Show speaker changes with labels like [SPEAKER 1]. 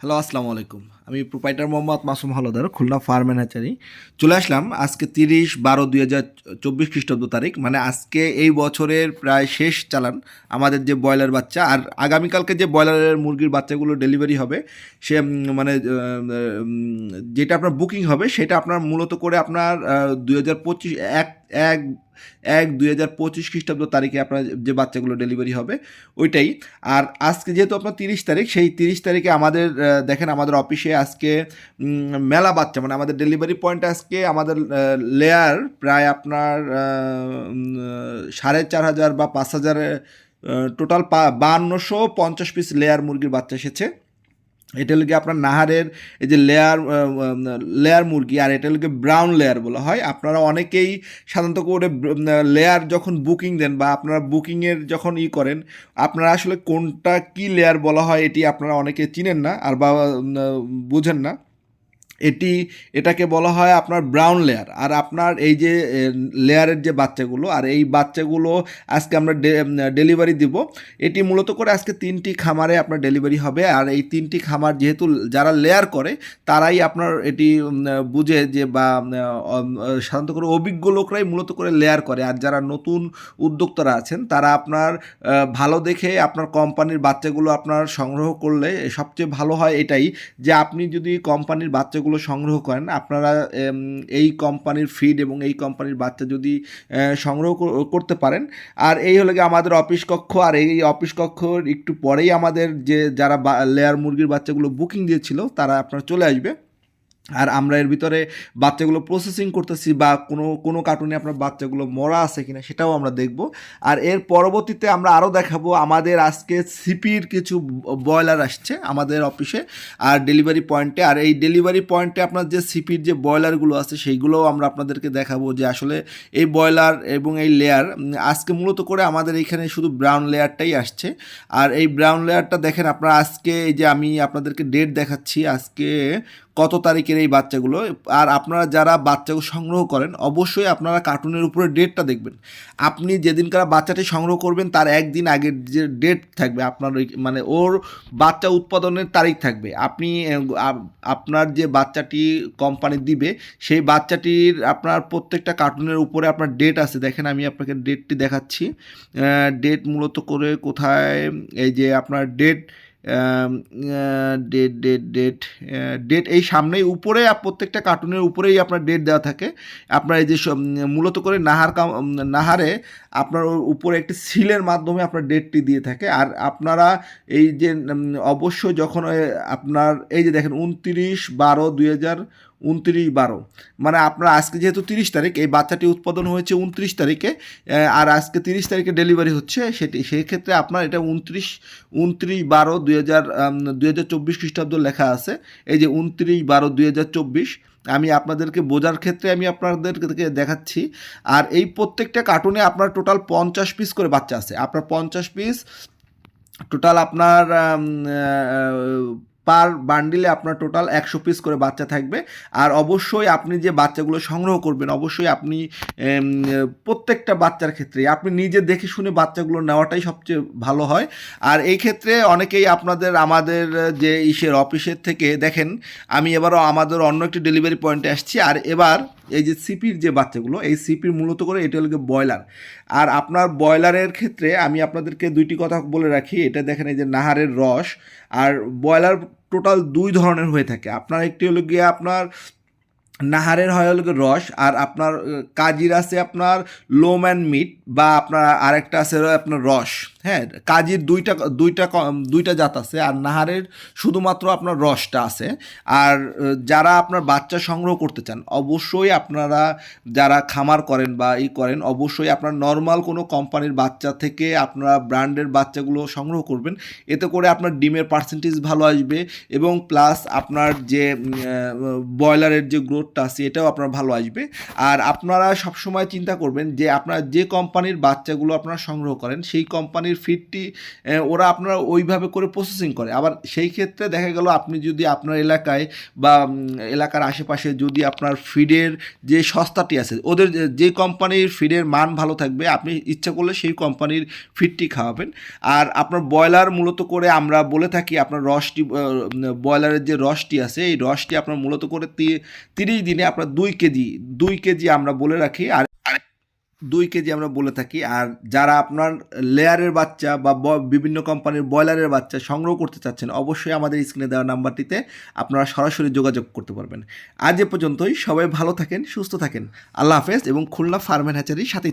[SPEAKER 1] Hello, আসসালামু আলাইকুম। আমি proprietor Mohammad Masum Haldar, Khulna farm hatchery চলে আসলাম আজকে তিরিশ বারো দুই হাজার চব্বিশ খ্রিস্টাব্দ তারিখ মানে আজকে এই বছরের প্রায় শেষ চালান আমাদের যে ব্রয়লার বাচ্চা। আর আগামীকালকে যে ব্রয়লারের মুরগির বাচ্চাগুলো ডেলিভারি হবে, সে মানে যেটা আপনার বুকিং হবে, সেটা আপনার মূলত করে আপনার দুই হাজার পঁচিশ এক এক এক দুই হাজার পঁচিশ খ্রিস্টাব্দ তারিখে আপনার যে বাচ্চাগুলো ডেলিভারি হবে, ওইটাই। আর আজকে যেহেতু আপনার তিরিশ তারিখ, সেই তিরিশ তারিখে আমাদের দেখেন আমাদের অফিসে আজকে মেলা বাচ্চা মানে আমাদের ডেলিভারি পয়েন্ট আজকে আমাদের লেয়ার প্রায় আপনার সাড়ে চার হাজার বা পাঁচ হাজার টোটাল পা বান্নশো পঞ্চাশ পিস লেয়ার মুরগির বাচ্চা এসেছে। এটা হলো আপনার নাহারের এই যে লেয়ার লেয়ার মুরগি, আর এটা হলো ব্রাউন লেয়ার বলা হয়। আপনারা অনেকেই সাধারণত করে লেয়ার যখন বুকিং দেন বা আপনারা বুকিংয়ের যখন ই করেন, আপনারা আসলে কোনটা কি লেয়ার বলা হয় এটি আপনারা অনেকে চিনেন না, আর বা বুঝেন না। এটি, এটাকে বলা হয় আপনার ব্রাউন লেয়ার আর আপনার এই যে লেয়ারের যে বাচ্চাগুলো, আর এই বাচ্চাগুলো আজকে আমরা ডেলিভারি দিব। এটি মূলত করে আজকে তিনটি খামারে আপনার ডেলিভারি হবে। আর এই তিনটি খামার যেহেতু যারা লেয়ার করে, তারাই আপনার এটি বুঝে যে বা সাধারণত করে অভিজ্ঞ লোকরাই মূলত করে লেয়ার করে। আর যারা নতুন উদ্যোক্তারা আছেন, তারা আপনার ভালো দেখে আপনার কোম্পানির বাচ্চাগুলো আপনার সংগ্রহ করলে সবচেয়ে ভালো হয় এটাই যে, আপনি যদি কোম্পানির বাচ্চাগুলো সংগ্রহ করেন, আপনারা এই কোম্পানির ফিড এবং এই কোম্পানির বাচ্চা যদি সংগ্রহ করতে পারেন। আর এই হলো গিয়ে আমাদের অফিস কক্ষ। আর এই অফিস কক্ষর একটু পরেই আমাদের যে যারা লেয়ার মুরগির বাচ্চাগুলো বুকিং দিয়েছিল, তারা আপনার চলে আসবে। আর আমরা এর ভিতরে বাচ্চাগুলো প্রসেসিং করতেছি বা কোনো কোনো কার্টুনে আপনার বাচ্চাগুলো মরা আছে কিনা সেটাও আমরা দেখব। আর এর পরবর্তীতে আমরা আরও দেখাবো আমাদের আজকে সিপির কিছু ব্রয়লার আসছে আমাদের অফিসে আর ডেলিভারি পয়েন্টে আর এই ডেলিভারি পয়েন্টে আপনার যে সিপির যে ব্রয়লারগুলো আছে সেইগুলোও আমরা আপনাদেরকে দেখাবো যে আসলে এই ব্রয়লার এবং এই লেয়ার আজকে মূলত করে আমাদের এইখানে শুধু ব্রাউন লেয়ারটাই আসছে। আর এই ব্রাউন লেয়ারটা দেখেন আপনারা আজকে এই যে আমি আপনাদেরকে ডেট দেখাচ্ছি, আজকে কত তারিখের এই বাচ্চাগুলো, আর আপনারা যারা বাচ্চাগুলো সংগ্রহ করেন, অবশ্যই আপনারা কার্টুনের উপরে ডেটটা দেখবেন। আপনি যেদিনকার বাচ্চাটি সংগ্রহ করবেন, তার একদিন আগের যে ডেট থাকবে, আপনার ওই মানে ওর বাচ্চা উৎপাদনের তারিখ থাকবে। আপনি আপনার যে বাচ্চাটি কোম্পানি দিবে, সেই বাচ্চাটির আপনার প্রত্যেকটা কার্টুনের উপরে আপনার ডেট আছে। দেখেন, আমি আপনাকে ডেটটি দেখাচ্ছি। ডেট মূলত করে কোথায়, এই যে আপনার date date date date date এই সামনেই উপরে প্রত্যেকটা কার্টুনের উপরেই আপনার ডেট দেওয়া থাকে। আপনার এই যে মূলত করে নাহার নাহারে আপনার উপরে একটি সিলের মাধ্যমে আপনার ডেটটি দিয়ে থাকে। আর আপনারা এই যে অবশ্য অবশ্যই যখন আপনার এই যে দেখেন, উনত্রিশ বারো দুই হাজার উনত্রিশ বারো। মানে আপনার আজকে যেহেতু তিরিশ তারিখ, এই বাচ্চাটি উৎপাদন হয়েছে উনত্রিশ তারিখে আর আজকে তিরিশ তারিখে ডেলিভারি হচ্ছে, সেটি সেই ক্ষেত্রে আপনার এটা উনত্রিশ উনত্রিশ বারো দুই হাজার দুই হাজার চব্বিশ খ্রিস্টাব্দ লেখা আছে। এই যে উনত্রিশ বারো দুই হাজার চব্বিশ, আমি আপনাদেরকে বোঝার ক্ষেত্রে আমি আপনাদেরকে দেখাচ্ছি। আর এই প্রত্যেকটা কার্টুনে আপনার টোটাল পঞ্চাশ পিস করে বাচ্চা আছে। আপনার পঞ্চাশ পিস, টোটাল আপনার পার বান্ডিলে আপনার টোটাল একশো পিস করে বাচ্চা থাকবে। আর অবশ্যই আপনি যে বাচ্চাগুলো সংগ্রহ করবেন, অবশ্যই আপনি প্রত্যেকটা বাচ্চার ক্ষেত্রে, আপনি নিজে দেখে শুনে বাচ্চাগুলো নেওয়াটাই সবচেয়ে ভালো হয়। আর এই ক্ষেত্রে অনেকেই আপনাদের, আমাদের যে ইসের অফিসের থেকে, দেখেন, আমি এবারও আমাদের অন্য একটি ডেলিভারি পয়েন্টে আসছি। আর এবার এই যে সিপির যে বাচ্চাগুলো, এই সিপির মূলত করে এটা হলো ব্রয়লার। আর আপনার ব্রয়লারের ক্ষেত্রে আমি আপনাদেরকে দুইটি কথা বলে রাখি। এটা দেখেন এই যে নাহারের রস। আর ব্রয়লার টোটাল দুই ধরনের হয়ে থাকে। আপনার একটি হলো গিয়ে আপনার নাহারের হয় হলো রস, আর আপনার কাজির আছে আপনার লোম অ্যান্ড মিট বা আপনার আরেকটা আছে আপনার রস। হ্যাঁ কাজির দুইটা দুইটা দুইটা জাত আছে, আর নাহারের শুধুমাত্র আপনার রসটা আছে। আর যারা আপনার বাচ্চা সংগ্রহ করতে চান, অবশ্যই আপনারা যারা খামার করেন বা ই করেন, অবশ্যই আপনার নর্মাল কোনো কোম্পানির বাচ্চা থেকে আপনারা ব্র্যান্ডের বাচ্চাগুলো সংগ্রহ করবেন। এতে করে আপনার ডিমের পার্সেন্টেজ ভালো আসবে এবং প্লাস আপনার যে ব্রয়লারের যে গ্রোথটা আছে, এটাও আপনার ভালো আসবে। আর আপনারা সবসময় চিন্তা করবেন যে, আপনার যে কোম্পানির বাচ্চাগুলো আপনারা সংগ্রহ করেন, সেই কোম্পানির ফিডটি ওরা আপনারা ওইভাবে করে প্রসেসিং করে। আবার সেই ক্ষেত্রে দেখা গেল আপনি যদি আপনার এলাকায় বা এলাকার আশেপাশে যদি আপনার ফিডের যে সস্তাটি আছে, ওদের যে- কোম্পানির ফিডের মান ভালো থাকবে, আপনি ইচ্ছা করলে সেই কোম্পানির ফিডটি খাওয়াবেন। আর আপনার ব্রয়লার মূলত করে আমরা বলে থাকি, আপনার রসটি ব্রয়লারের যে রসটি আছে, এই রসটি আপনার মূলত করে তিরিশ দিনে আপনার দুই কেজি দুই কেজি আমরা বলে রাখি। আর দুই কেজি আমরা বলে থাকি, আর যারা আপনার লেয়ারের বাচ্চা বা বিভিন্ন কোম্পানির ব্রয়লারের বাচ্চা সংগ্রহ করতে চাচ্ছেন, অবশ্যই আমাদের স্ক্রিনে দেওয়া নাম্বারটিতে আপনারা সরাসরি যোগাযোগ করতে পারবেন। আজ এ পর্যন্তই, সবাই ভালো থাকেন, সুস্থ থাকেন। আল্লাহ হাফেজ এবং খুলনা ফার্মেন হ্যাচারির সাথে